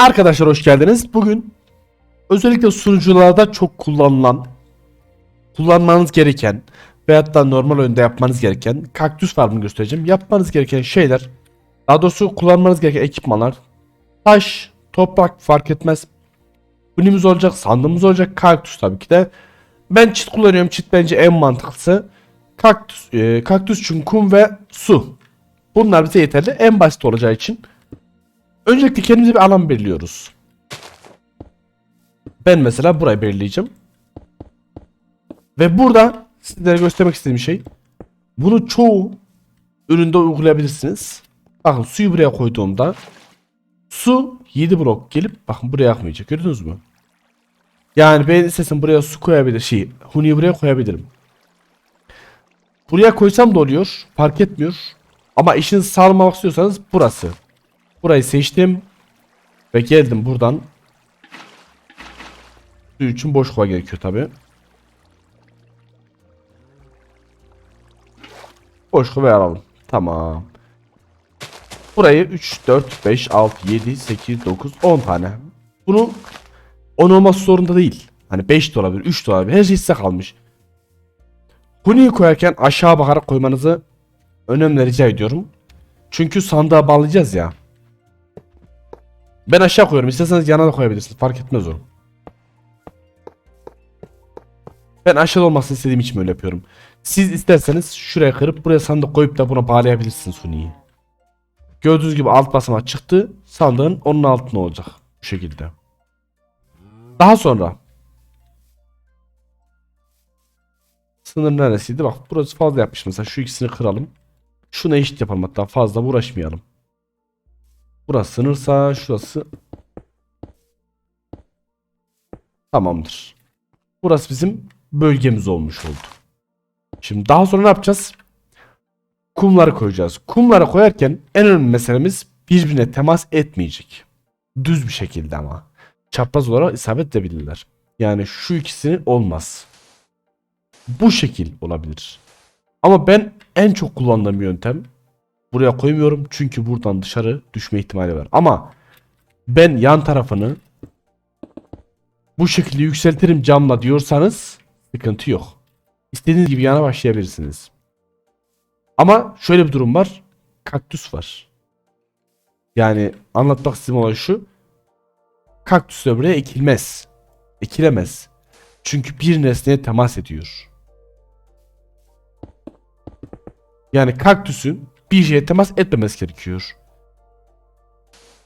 Arkadaşlar hoş geldiniz. Bugün özellikle sunucularda çok kullanılan, kullanmanız gereken veyahut da normal oyunda yapmanız gereken kaktüs farmını göstereceğim. Yapmanız gereken şeyler, daha doğrusu kullanmanız gereken ekipmanlar, taş, toprak fark etmez. Bunimiz olacak, sandığımız olacak, kaktüs tabii ki de. Ben çit kullanıyorum. Çit bence en mantıklısı. Kaktüs, e, kaktüs için kum ve su. Bunlar bize yeterli. En basit olacağı için. Öncelikle kendimize bir alan belirliyoruz. Ben mesela burayı belirleyeceğim. Ve burada sizlere göstermek istediğim şey bunu çoğu üründe uygulayabilirsiniz. Bakın suyu buraya koyduğumda su 7 blok gelip bakın buraya akmayacak. Gördünüz mü? Yani ben istesem buraya su koyabilir şey huniyi buraya koyabilirim. Buraya koysam da oluyor. Fark etmiyor. Ama işinizi sağlamak istiyorsanız burası. Burayı seçtim. Ve geldim buradan. Su için boş kova gerekiyor tabi. Boş kova alalım. Tamam. Burayı 3, 4, 5, 6, 7, 8, 9, 10 tane. Bunu 10 olması zorunda değil. Hani 5 de olabilir, 3 de olabilir. Her şey size kalmış. Huni'yi koyarken aşağı bakarak koymanızı önemli rica ediyorum. Çünkü sandığa bağlayacağız ya. Ben aşağı koyuyorum. İsterseniz yana da koyabilirsiniz. Fark etmez o. Ben aşağıda olmasını istediğim için öyle yapıyorum. Siz isterseniz şuraya kırıp buraya sandık koyup da buna bağlayabilirsiniz Suni'yi. Gördüğünüz gibi alt basamağa çıktı. Sandığın onun altında olacak. Bu şekilde. Daha sonra Sınır neresiydi? Bak burası fazla yapmış mesela. Şu ikisini kıralım. Şuna eşit yapalım hatta fazla uğraşmayalım. Burası sınırsa şurası Tamamdır. Burası bizim bölgemiz olmuş oldu. Şimdi daha sonra ne yapacağız? Kumları koyacağız. Kumları koyarken en önemli meselemiz birbirine temas etmeyecek. Düz bir şekilde ama. Çapraz olarak isabet edebilirler. Yani şu ikisini olmaz. Bu şekil olabilir. Ama ben en çok kullandığım yöntem buraya koymuyorum çünkü buradan dışarı düşme ihtimali var. Ama ben yan tarafını bu şekilde yükseltirim camla diyorsanız sıkıntı yok. İstediğiniz gibi yana başlayabilirsiniz. Ama şöyle bir durum var. Kaktüs var. Yani anlatmak istediğim olay şu. Kaktüs de buraya ekilmez. Ekilemez. Çünkü bir nesneye temas ediyor. Yani kaktüsün bir şeye temas etmemesi gerekiyor.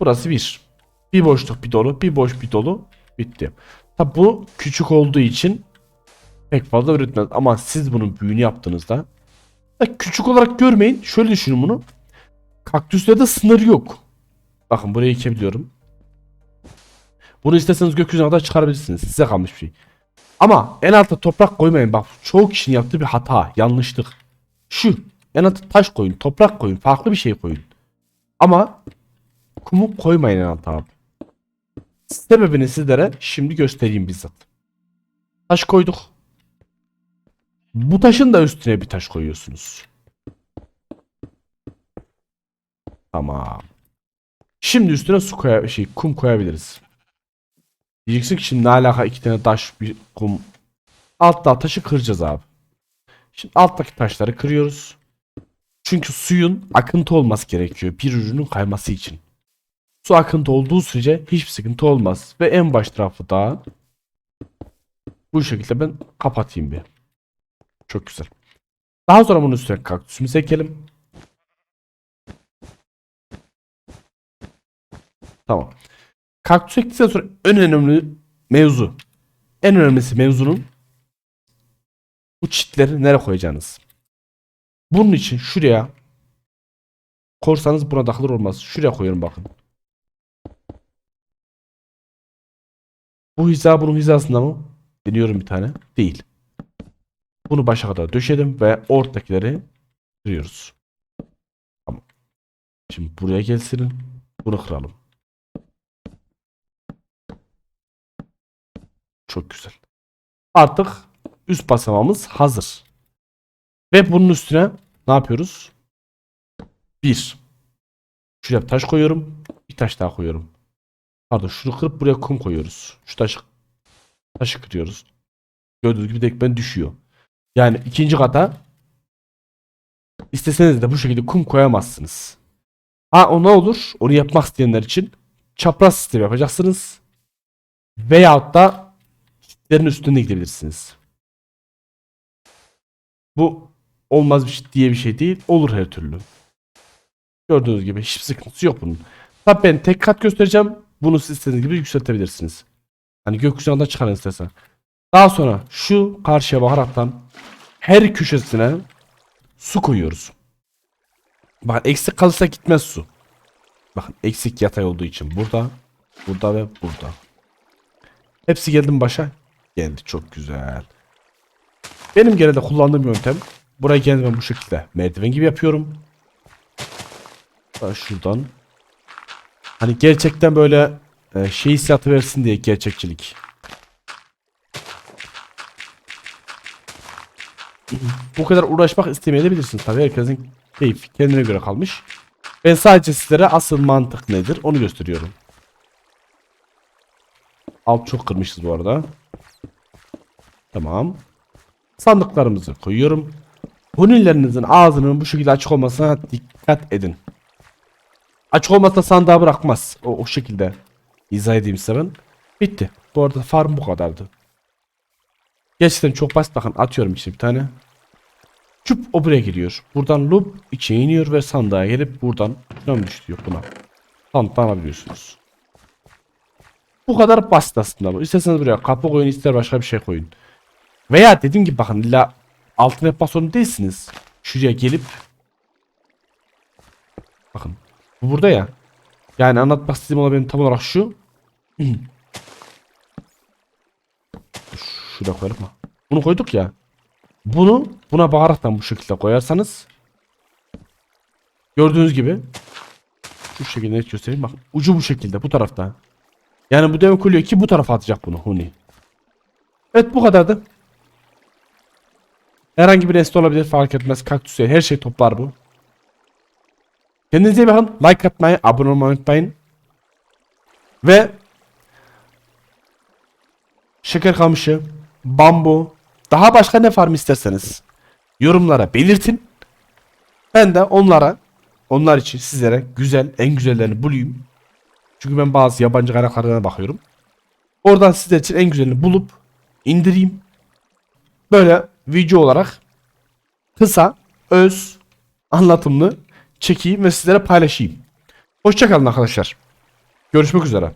Burası bir. Bir boşluk bir dolu, bir boş bir dolu. Bitti. Tabi bu küçük olduğu için pek fazla üretmez. Ama siz bunun büyüğünü yaptığınızda da küçük olarak görmeyin. Şöyle düşünün bunu. Kaktüslerde sınır yok. Bakın buraya ekebiliyorum. Bunu isterseniz gökyüzüne kadar çıkarabilirsiniz. Size kalmış bir şey. Ama en alta toprak koymayın. Bak çoğu kişinin yaptığı bir hata. Yanlışlık. Şu. Alta taş koyun. Toprak koyun. Farklı bir şey koyun. Ama kumu koymayın en alta. Sebebini sizlere şimdi göstereyim bizzat. Taş koyduk. Bu taşın da üstüne bir taş koyuyorsunuz. Tamam. Şimdi üstüne su koya şey kum koyabiliriz. Diyeceksin ki şimdi ne alaka iki tane taş bir kum. Altta taşı kıracağız abi. Şimdi alttaki taşları kırıyoruz. Çünkü suyun akıntı olması gerekiyor bir ürünün kayması için. Su akıntı olduğu sürece hiçbir sıkıntı olmaz. Ve en baş tarafı da bu şekilde ben kapatayım bir. Çok güzel. Daha sonra bunun üstüne kaktüsümüzü ekelim. Tamam. Kaktüs ektikten sonra en önemli mevzu. En önemlisi mevzunun bu çitleri nereye koyacağınız. Bunun için şuraya korsanız buna takılır olmaz. Şuraya koyuyorum bakın. Bu hiza bunun hizasında mı? Deniyorum bir tane. Değil. Bunu başa kadar döşedim ve ortakileri kırıyoruz. Tamam. Şimdi buraya gelsin. Bunu kıralım. Çok güzel. Artık üst basamağımız hazır. Ve bunun üstüne ne yapıyoruz? Bir. Şuraya bir taş koyuyorum. Bir taş daha koyuyorum. Pardon şunu kırıp buraya kum koyuyoruz. Şu taşı taşı kırıyoruz. Gördüğünüz gibi dekmen düşüyor. Yani ikinci kata isteseniz de bu şekilde kum koyamazsınız. Ha o ne olur? Onu yapmak isteyenler için çapraz sistem yapacaksınız. Veyahut da çitlerin üstüne gidebilirsiniz. Bu olmaz bir şey diye bir şey değil. Olur her türlü. Gördüğünüz gibi hiçbir sıkıntısı yok bunun. Tabi ben tek kat göstereceğim. Bunu siz istediğiniz gibi yükseltebilirsiniz. Hani gökyüzünden çıkarın istersen. Daha sonra şu karşıya bakaraktan her köşesine su koyuyoruz. Bakın eksik kalırsa gitmez su. Bakın eksik yatay olduğu için burada, burada ve burada. Hepsi geldi mi başa? Geldi çok güzel. Benim genelde kullandığım yöntem burayı kendime bu şekilde merdiven gibi yapıyorum. Şuradan. Hani gerçekten böyle e, şey hissiyatı versin diye gerçekçilik. Bu kadar uğraşmak istemeyebilirsiniz tabii herkesin keyfi kendine göre kalmış. Ben sadece sizlere asıl mantık nedir onu gösteriyorum. Alt çok kırmışız bu arada. Tamam. Sandıklarımızı koyuyorum. Hunilerinizin ağzının bu şekilde açık olmasına dikkat edin. Açık olmazsa sandığa bırakmaz. O, o şekilde izah edeyim size ben. Bitti. Bu arada farm bu kadardı. Gerçekten çok basit bakın atıyorum işte bir tane. Çüp o buraya geliyor. Buradan loop içine iniyor ve sandığa gelip buradan şuna mı düşüyor buna. Sandıktan alabiliyorsunuz. Bu kadar basit aslında bu. İsterseniz buraya kapı koyun ister başka bir şey koyun. Veya dediğim gibi bakın illa altına yapmak zorunda değilsiniz. Şuraya gelip bakın bu burada ya. Yani anlatmak istediğim olay benim tam olarak şu. Şurada koyalım mı? Bunu koyduk ya. Bunu buna bakaraktan bu şekilde koyarsanız gördüğünüz gibi şu şekilde net göstereyim bak ucu bu şekilde bu tarafta. Yani bu demek oluyor ki bu tarafa atacak bunu Huni. Evet bu kadardı. Herhangi bir rest olabilir fark etmez. Kaktüs her şey toplar bu. Kendinize iyi bakın. Like atmayı, abone olmayı unutmayın. Ve şeker kamışı, bambu, daha başka ne farm isterseniz yorumlara belirtin. Ben de onlara, onlar için sizlere güzel, en güzellerini bulayım. Çünkü ben bazı yabancı kaynaklarına bakıyorum. Oradan sizler için en güzelini bulup indireyim. Böyle video olarak kısa, öz, anlatımlı çekeyim ve sizlere paylaşayım. Hoşçakalın arkadaşlar. Görüşmek üzere.